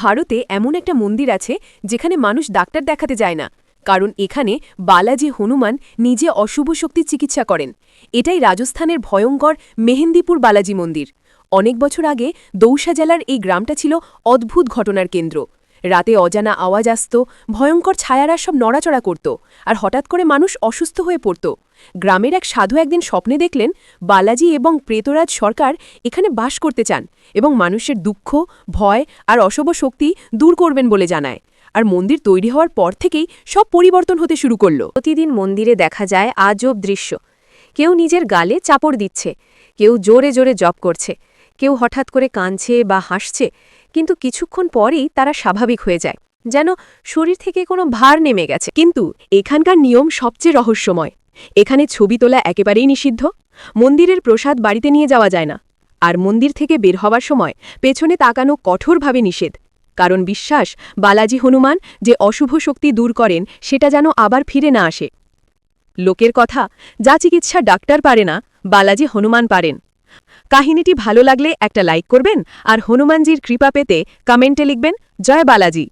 ভারতে এমন একটা মন্দির আছে যেখানে মানুষ ডাক্তার দেখাতে যায় না, কারণ এখানে বালাজি হনুমান নিজে অশুভ শক্তির চিকিৎসা করেন। এটাই রাজস্থানের ভয়ঙ্কর মেহেন্দিপুর বালাজি মন্দির। অনেক বছর আগে দৌসা জেলার এই গ্রামটা ছিল অদ্ভুত ঘটনার কেন্দ্র। রাতে অজানা আওয়াজ আসত, ভয়ঙ্কর ছায়ারা সব নড়াচড়া করত, আর হঠাৎ করে মানুষ অসুস্থ হয়ে পড়ত। গ্রামের এক সাধু একদিন স্বপ্নে দেখলেন, বালাজি এবং প্রেতরাজ সরকার এখানে বাস করতে চান এবং মানুষের দুঃখ, ভয় আর অশুভ শক্তি দূর করবেন বলে জানায়। আর মন্দির তৈরি হওয়ার পর থেকেই সব পরিবর্তন হতে শুরু করল। প্রতিদিন মন্দিরে দেখা যায় আজব দৃশ্য। কেউ নিজের গালে চাপড় দিচ্ছে, কেউ জোরে জোরে জপ করছে কেউ হঠাৎ করে কাঁদছে বা হাসছে, কিন্তু কিছুক্ষণ পরেই তারা স্বাভাবিক হয়ে যায়, যেন শরীর থেকে কোনো ভার নেমে গেছে। কিন্তু এখানকার নিয়ম সবচেয়ে রহস্যময়। এখানে ছবি তোলা একেবারেই নিষিদ্ধ। মন্দিরের প্রসাদ বাড়িতে নিয়ে যাওয়া যায় না। আর মন্দির থেকে বের হওয়ার সময় পেছনে তাকানো কঠোরভাবে নিষেধ। কারণ বিশ্বাস, বালাজি হনুমান যে অশুভ শক্তি দূর করেন, সেটা যেন আবার ফিরে না আসে। লোকের কথা, যা চিকিৎসা ডাক্তার পারে না, বালাজি হনুমান পারেন। কাহিনীটি ভালো লাগলে একটা লাইক করবেন আর হনুমানজির কৃপা পেতে কমেন্টে লিখবেন জয় বালাজি।